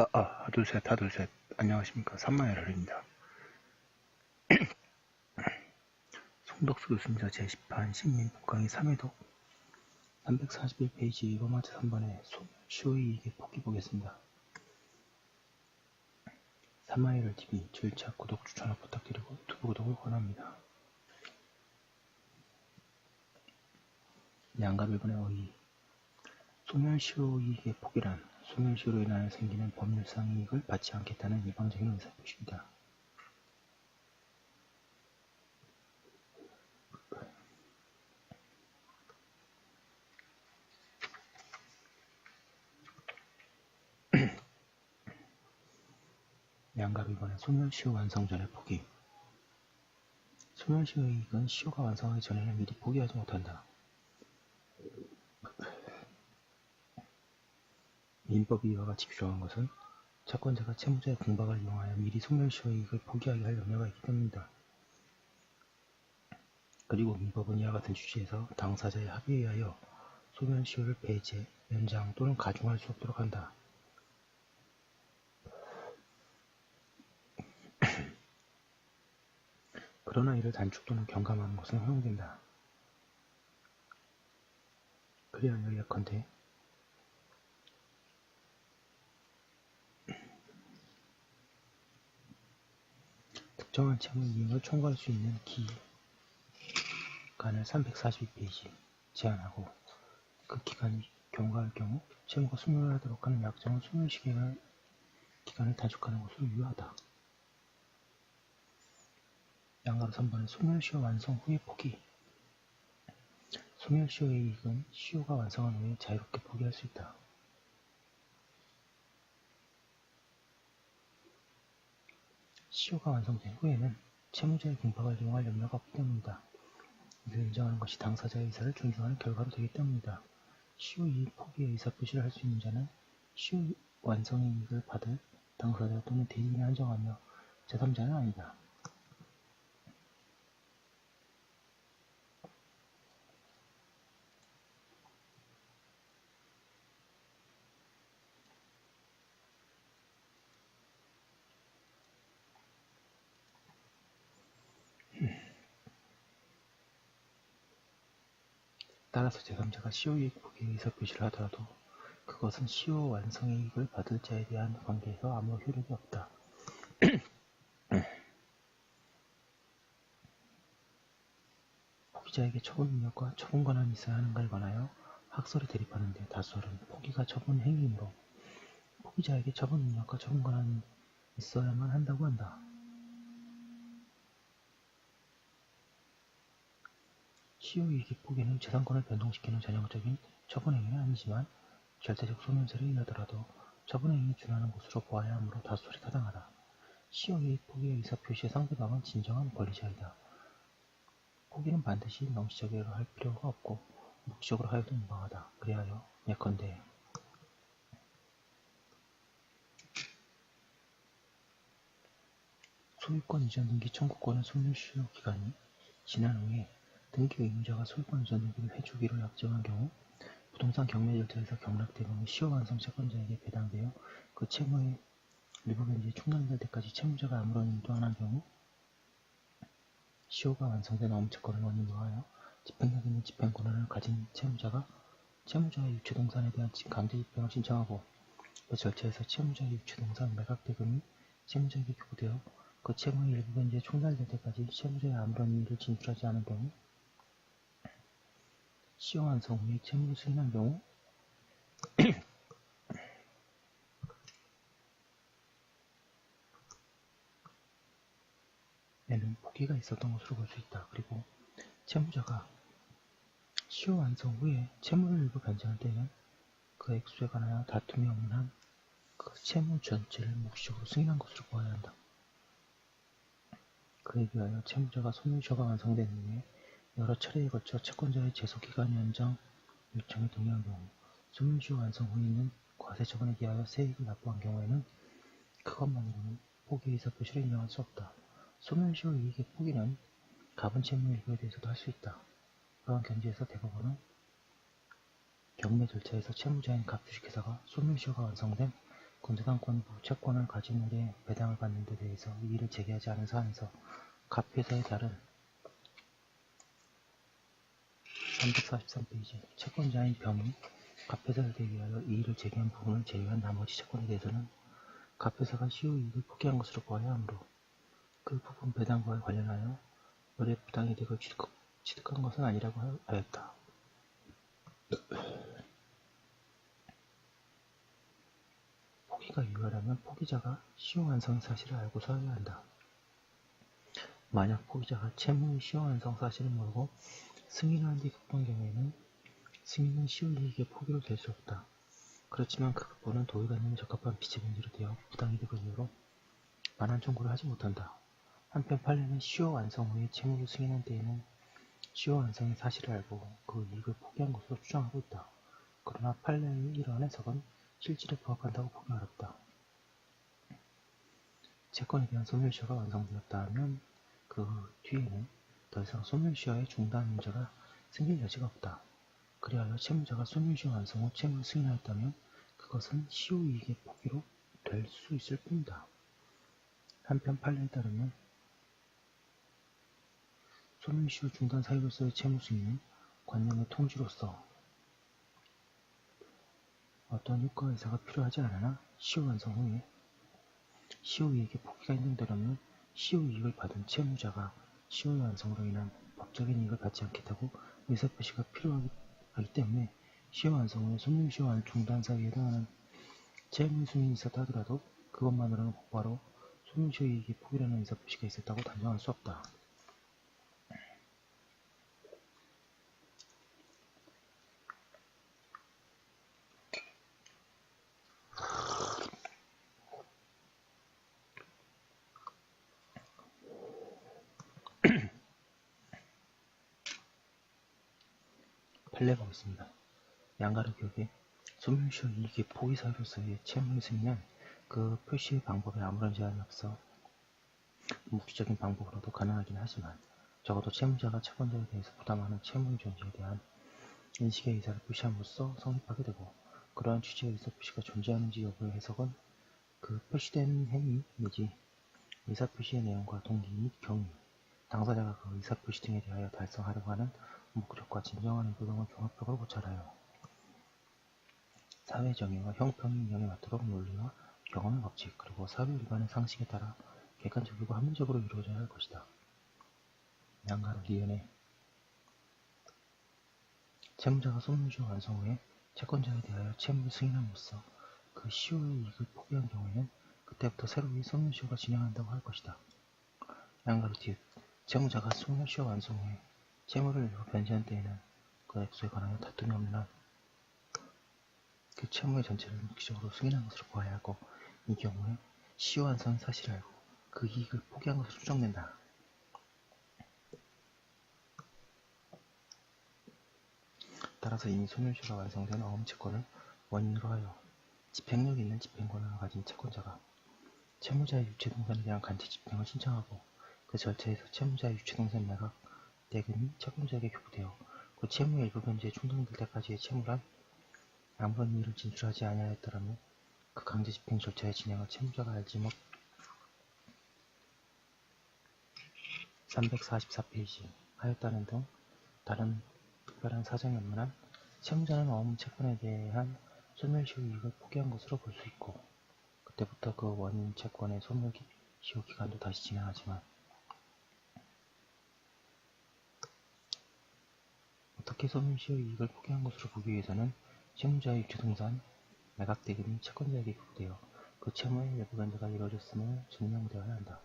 아, 아, 둘, 셋, 다, 둘, 셋. 안녕하십니까. 삼마열혈입니다. 송덕수 교수입니다. 제10판 신민북강의 3회독 341페이지 로마트 3번에 쇼이에게 포기 보겠습니다. 삼마열혈 TV 절차 구독 추천을 부탁드리고 유튜브 구독을 권합니다. 양갑 1번의 어의 소멸시효 이익의 포기란 소멸시효로 인하여 생기는 법률상 이익을 받지 않겠다는 일방적인 의사표시이다. 양갑 2번의 소멸시효 완성 전의 포기 소멸시효의 이익은 시효가 완성하기 전에는 미리 포기하지 못한다. 민법이 이와 같이 규정한 것은 채권자가 채무자의 공박을 이용하여 미리 소멸시효의 이익을 포기하게 할 염려가 있기 때문이다. 그리고 민법은 이와 같은 취지에서 당사자의 합의에 의하여 소멸시효를 배제, 연장 또는 가중할 수 없도록 한다. 그러나 이를 단축 또는 경감하는 것은 허용된다. 그리하여 예컨대 특정한 채무 이익을 청구할 수 있는 기간을 342페이지 제한하고 그 기간이 경과할 경우 채무가 소멸 하도록 하는 약정은 소멸 시기를 기간을 단축하는 것으로 유효하다. 양가로 3번은 소멸시효 완성 후의 포기 소멸시효의 이익은 시효가 완성한 후에 자유롭게 포기할 수 있다. 시효가 완성된 후에는 채무자의 공박을 이용할 염려가 없기 때문이다. 이를 인정하는 것이 당사자의 의사를 존중하는 결과로 되기 때문이다. 시효 이익 포기의 의사 표시를 할 수 있는 자는 시효 완성의 이익을 받을 당사자 또는 대리인에 한정하며 제3자는 아니다. 따라서 제3자가 시효이익 포기의 의사 표시를 하더라도 그것은 시효 완성의 이익을 받을 자에 대한 관계에서 아무 효력이 없다. 포기자에게 처분 능력과 처분 권한이 있어야 하는가에 관하여 학설이 대립하는데 다수설은 포기가 처분 행위이므로 포기자에게 처분 능력과 처분 권한이 있어야만 한다고 한다. 시효이익의 포기는 재산권을 변동시키는 전형적인 처분행위는 아니지만 절대적 소멸세를 의하더라도 처분행위에 준하는 것으로 보아야 하므로 다수설이 타당하다. 시효이익 포기의 의사표시의 상대방은 진정한 권리자이다. 포기는 반드시 명시적으로 할 필요가 없고 묵시적으로 하여도 무방하다. 그리하여 예컨대 소유권 이전 등기 청구권의 소멸시효 기간이 지난 후에 등기 의무자가 소유권 등기를 해주기로 약정한 경우 부동산 경매 절차에서 경락된 경우 시효 완성 채권자에게 배당되어 그 채무의 변제 충당될 때까지 채무자가 아무런 일도 안 한 경우 시효가 완성된 업무채권을 원인으로 하여 집행력 있는 집행 권한을 가진 채무자가 채무자의 유치동산에 대한 집행을 신청하고 그 절차에서 채무자의 유치동산 매각 대금이 채무자에게 교부되어 그 채무의 일부 변제 총달될 때까지 채무자의 아무런 이의를 진술하지 않은 경우 완성 후에 채무를 수인한 경우 에는 포기가 있었던 것으로 볼 수 있다. 그리고 채무자가 시효 완성 후에 채무를 일부 변제할 때는 그 액수에 관하여 다툼이 없는 한 그 채무 전체를 묵시적으로 승인한 것으로 보아야 한다. 그에 비하여 채무자가 소멸시효가 완성된 후에 여러 차례에 걸쳐 채권자의 제소기간 연장 요청에 동의한 경우 소멸시효 완성 후에 있는 과세처분에 대하여 세액을 납부한 경우에는 그것만으로는 포기 의사 표시를 인정할 수 없다. 소멸시효 이익의 포기는 가분 채무 일부에 대해서도 할 수 있다. 그러한 견지에서 대법원은 경매 절차에서 채무자인 갑 주식회사가 소멸시효가 완성된 건재당권이 채권을 가진 일에 배당을 받는 데 대해서 이의를 제기하지 않은 사안에서 갑 회사에 따른 343페이지 채권자인 병이 갑회사를 대위하여 이의를 제기한 부분을 제외한 나머지 채권에 대해서는 갑회사가 시효 이익을 포기한 것으로 보아야 하므로 그 부분 배당과 관련하여 의뢰 되고 취득, 취득한 것은 아니라고 하였다. 포기가 유효하려면 포기자가 시효 완성 사실을 알고서 해야 한다. 만약 포기자가 채무의 시효 완성 사실을 모르고 승인하는 데 급한 경우에는 승인은 시효 이익의 포기로 될 수 없다. 그렇지만 그 급보는 도의관님이 적합한 빚의 문제로 되어 부당이득을 이유로 만한 청구를 하지 못한다. 한편 판례는 시효 완성 후에 채무를 승인한 때에는 시효 완성의 사실을 알고 그 이익을 포기한 것으로 주장하고 있다. 그러나 판례의 이러한 해석은 실질에 부합한다고 보기 어렵다. 채권에 대한 소멸시효가 완성되었다 하면 그 뒤에는 더 이상 소멸시효의 중단 문제가 생길 여지가 없다. 그리하여 채무자가 소멸시효 완성 후 채무를 승인하였다면 그것은 시효이익의 포기로 될 수 있을 뿐이다. 한편 판례에 따르면 소멸시효 중단 사유로서의 채무 승인은 관념의 통지로서 어떤 효과 의사가 필요하지 않으나 시효 완성 후에 시효이익의 포기가 인정되려면 시효이익을 받은 채무자가 시효 완성으로 인한 법적인 이익을 받지 않겠다고 의사표시가 필요하기 때문에 시효 완성 후에 소멸시효 중단 사유에 해당하는 승인이 있었다 하더라도 그것만으로는 곧바로 소멸시효 이익의 포기라는 의사표시가 있었다고 단정할 수 없다. 판례가 있습니다. 양가로 기억에 소멸시효 이익의 포기 사유로서의 채무를 승인한 그 표시의 방법에 아무런 제한이 없어 묵시적인 방법으로도 가능하긴 하지만 적어도 채무자가 채권자에 대해서 부담하는 채무의 존재에 대한 인식의 의사를 표시함으로써 성립하게 되고 그러한 취지의 의사 표시가 존재하는지 여부의 해석은 그 표시된 행위 내지 의사 표시의 내용과 동기 및 경위, 당사자가 그 의사 표시 등에 대하여 달성하려고 하는 목적과 진정한 의도 등을 종합적으로 고찰하여 사회 정의와 형평의 인형에 맞도록 논리와 경험의 법칙 그리고 사회 일반의 상식에 따라 객관적이고 합리적으로 이루어져야 할 것이다. 양가로 리엔의 채무자가 소멸시효 완성 후에 채권자에 대하여 채무를 승인함으로써 그 시효의 이익을 포기한 경우에는 그때부터 새로이 소멸시효가 진행한다고 할 것이다. 양가로 디읒 채무자가 소멸시효 완성 후에 채무를 일부 변제한 때에는 그 액수에 관하여 다툼이 없는 한 그 채무의 전체를 묵시적으로 승인한 것으로 보아야 하고 이 경우에 시효 완성의 사실을 알고 그 이익을 포기한 것으로 추정된다. 따라서 이미 소멸시효가 완성된 어음 채권을 원인으로 하여 집행력 있는 집행권을 가진 채권자가 채무자의 유체동산에 대한 간체 집행을 신청하고 그 절차에서 채무자의 유체동산 매각 대금이 채권자에게 교부되어 그 채무의 일부 변제에 충당될 때까지의 채무란 아무런 이유를 진술하지 아니하였더라면 그 강제 집행 절차의 진행을 채무자가 알지 못. 344페이지. 하였다는 등 다른 특별한 사정이 없는 한 채무자는 어음 채권에 대한 소멸시효 이익을 포기한 것으로 볼 수 있고 그때부터 그 원인 채권의 소멸시효 기간도 다시 진행하지만 어떻게 소멸시효 이익을 포기한 것으로 보기 위해서는 채무자의 유체동산 매각 대금이 채권자에게 교부되어 그 채무의 외부 변제가 이루어졌음을 증명되어야 한다.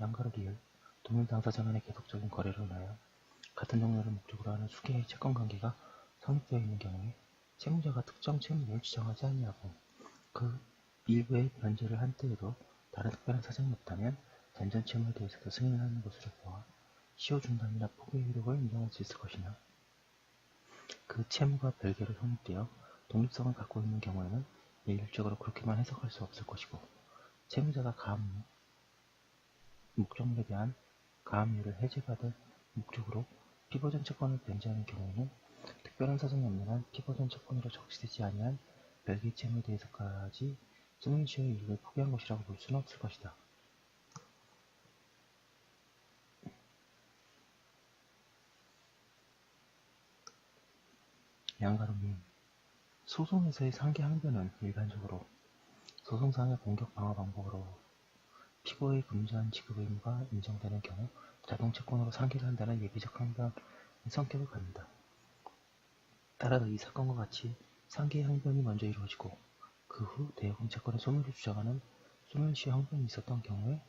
양가로 리을 동일 당사자 간의 계속적인 거래로 인하여 같은 종류를 목적으로 하는 수개의 채권 관계가 성립되어 있는 경우에 채무자가 특정 채무를 지정하지 아니하고 그 일부의 변제를 한 때에도 다른 특별한 사정이 없다면 전전 채무에 대해서도 승인하는 것으로 보아 시효 중단이나 포기의 효력을 인정할 수 있을 것이나 그 채무가 별개로 성립되어 독립성을 갖고 있는 경우에는 일률적으로 그렇게만 해석할 수 없을 것이고 채무자가 가압류, 목적물에 대한 가압류를 해제받을 목적으로 피보전 채권을 변제하는 경우에는 특별한 사정이 없는 한 피보전 채권으로 적시되지 아니한 별개의 채무에 대해서까지 소멸시효의 이익을 포기한 것이라고 볼 수는 없을 것이다. 양가로님, 소송에서의 상계 항변은 일반적으로 소송상의 공격 방어 방법으로 피고의 금전 지급 의무가 인정되는 경우 자동 채권으로 상계를 한다는 예비적 항변의 성격을 갖는다. 따라서 이 사건과 같이 상계 항변이 먼저 이루어지고 그 후 대여금 채권의 소멸을 주장하는 소멸시 항변이 있었던 경우에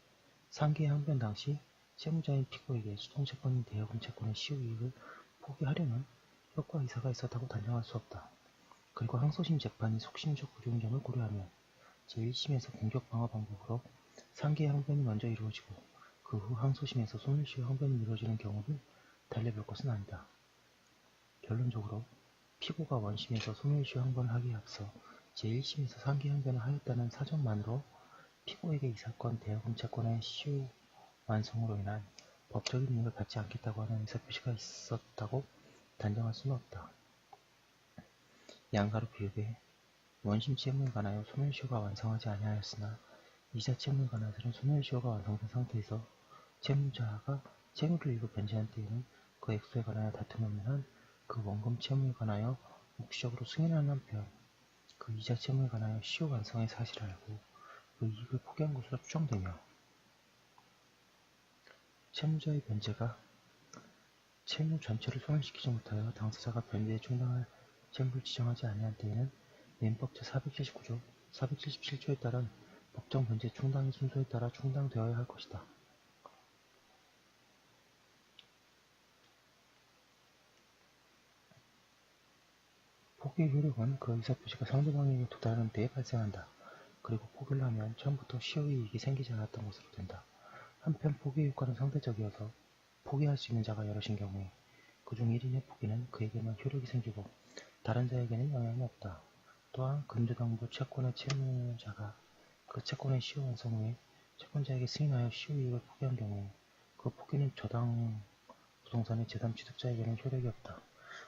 상계 항변 당시 채무자인 피고에게 수동채권인 대여금 채권의 시효 이익을 포기하려는 효과 이사가 있었다고 단정할 수 없다. 그리고 항소심 재판이 속심적 구조인 점을 고려하면 제1심에서 공격 방어 방법으로 상계 항변이 먼저 이루어지고 그 후 항소심에서 소멸시효 항변이 이루어지는 경우를 달래볼 것은 아니다. 결론적으로 피고가 원심에서 소멸시효 항변을 하기에 앞서 제1심에서 상계 항변을 하였다는 사정만으로 피고에게 이 사건 대여금 채권의 시효 완성으로 인한 법적인 이익을 받지 않겠다고 하는 의사표시가 있었다고 단정할 수는 없다. 양가로 비읍에 원심 채무에 관하여 소멸시효가 완성하지 아니하였으나 이자 채무에 관해서는 소멸시효가 완성된 상태에서 채무자가 채무를 일부 변제한 때에는 그 액수에 관하여 다툼이 없는 한 그 원금 채무에 관하여 묵시적으로 승인하는 한편 그 이자 채무에 관하여 시효 완성의 사실을 알고 그 이익을 포기한 것으로 추정되며 채무자의 변제가 채무 전체를 소멸시키지 못하여 당사자가 변제에 충당할 채무를 지정하지 아니한 때에는 민법 제479조, 477조에 따른 법정 변제 충당의 순서에 따라 충당되어야 할 것이다. 포기의 효력은 그 의사표시가 상대방에게 도달하는 데에 발생한다. 그리고 포기를 하면 처음부터 시효의 이익이 생기지 않았던 것으로 된다. 한편 포기의 효과는 상대적이어서 포기할 수 있는 자가 여럿인 경우에 그중 1인의 포기는 그에게만 효력이 생기고 다른 자에게는 영향이 없다. 또한 금주당부 채권의 채무자가 그 채권의 시효 완성 후에 채권자에게 승인하여 시효 이익을 포기한 경우에 그 포기는 저당 부동산의 재단 취득자에게는 효력이 없다.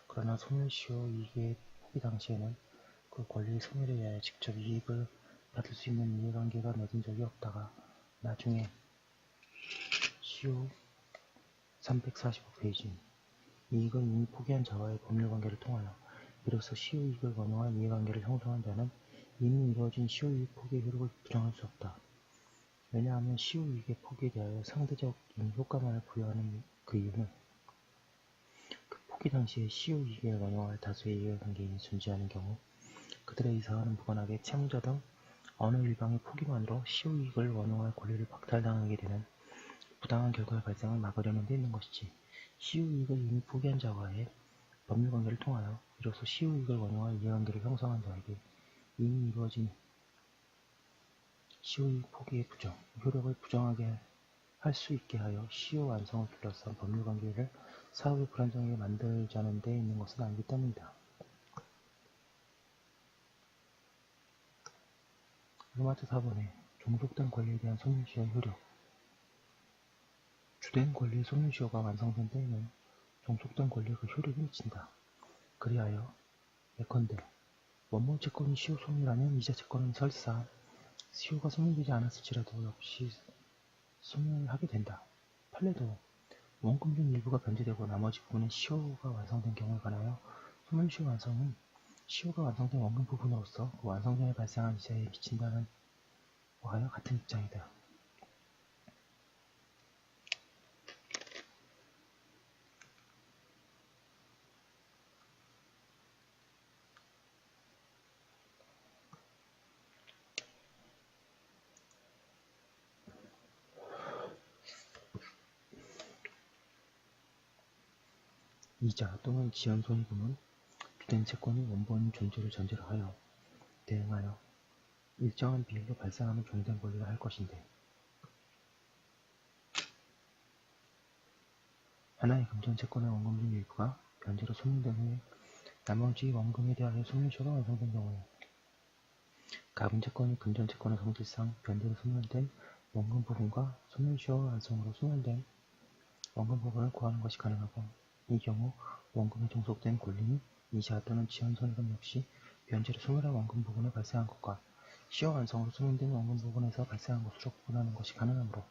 그러나 소멸시효 이익의 포기 당시에는 그 권리의 소멸에 의하여 직접 이익을 받을 수 있는 이해관계가 맺은 적이 없다가 나중에 시효 345페이지 이익을 이미 포기한 자와의 법률관계를 통하여 이로써 시효이익을 원용한 이해관계를 형성한 자는 이미 이루어진 시효이익 포기의 효력을 부정할 수 없다. 왜냐하면 시효이익의 포기에 대하여 상대적인 효과만을 부여하는 그 이유는 그 포기 당시에 시효이익을 원용할 다수의 이해관계인이 존재하는 경우 그들의 이사와는 무관하게 채무자 등 어느 일방의 포기만으로 시효이익을 원용할 권리를 박탈당하게 되는 부당한 결과의 발생을 막으려는 데 있는 것이지 시효 이익을 이미 포기한 자와의 법률 관계를 통하여 이로써 시효 이익을 원용할 이해관계를 형성한 자에게 이미 이루어진 시효 이익 포기의 부정, 효력을 부정하게 할 수 있게 하여 시효 완성을 둘러싼 법률 관계를 사업의 불안정하게 만들자는 데 있는 것은 아니기 때문이다. 로마트 4번에 종속된 권리에 대한 소멸시효 효력 주된 권리의 소멸시효가 완성된 때에는 종속된 권리의 그 효력이 미친다. 그리하여 예컨대 원본 채권이 시효 소멸하면 이자 채권은 설사 시효가 소멸되지 않았을지라도 역시 소멸하게 된다. 판례도 원금 중 일부가 변제되고 나머지 부분은 시효가 완성된 경우에 관하여 소멸시효 완성은 시효가 완성된 원금 부분으로서 그 완성 전에 발생한 이자에 미친다는 거하여 같은 입장이다. 이자 또는 지연 손익금은 주된 채권의 원본 존재를 전제로 하여 대응하여 일정한 비율로 발생하는 종된 권리를 할 것인데 하나의 금전 채권의 원금 중 일부가 변제로 소멸된 후에 나머지 원금에 대하여 소멸시효가 완성된 경우에 가분 채권이 금전 채권의 성질상 변제로 소멸된 원금 부분과 소멸시효 완성으로 소멸된 원금 부분을 구하는 것이 가능하고 이 경우 원금에 종속된 권리인 이자 또는 지연손익금 역시 변제로 소멸한 원금 부분에 발생한 것과 시효 완성으로 소멸된 원금 부분에서 발생한 것으로 구분하는 것이 가능하므로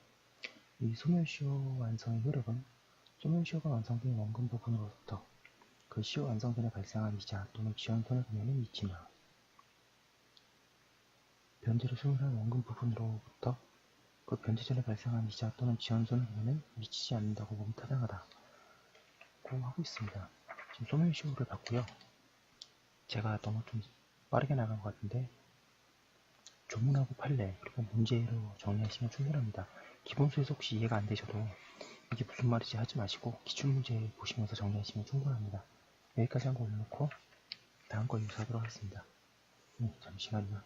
이 소멸시효 완성의 효력은 소멸시효가 완성된 원금 부분으로부터 그 시효 완성 전에 발생한 이자 또는 지연손을 금액에 미치나 변제를 소멸한 원금 부분으로부터 그 변제 전에 발생한 이자 또는 지연손을 금액에 미치지 않는다고 보면 타당하다. 고 하고 있습니다. 지금 소멸시효를 봤고요. 제가 너무 좀 빠르게 나간 것 같은데 조문하고 판례 그리고 문제로 정리하시면 충분합니다. 기본수에서 혹시 이해가 안 되셔도 이게 무슨 말인지 하지 마시고 기출문제 보시면서 정리하시면 충분합니다. 여기까지 한 거 올려놓고 다음 거 유사하도록 하겠습니다. 네, 잠시만요.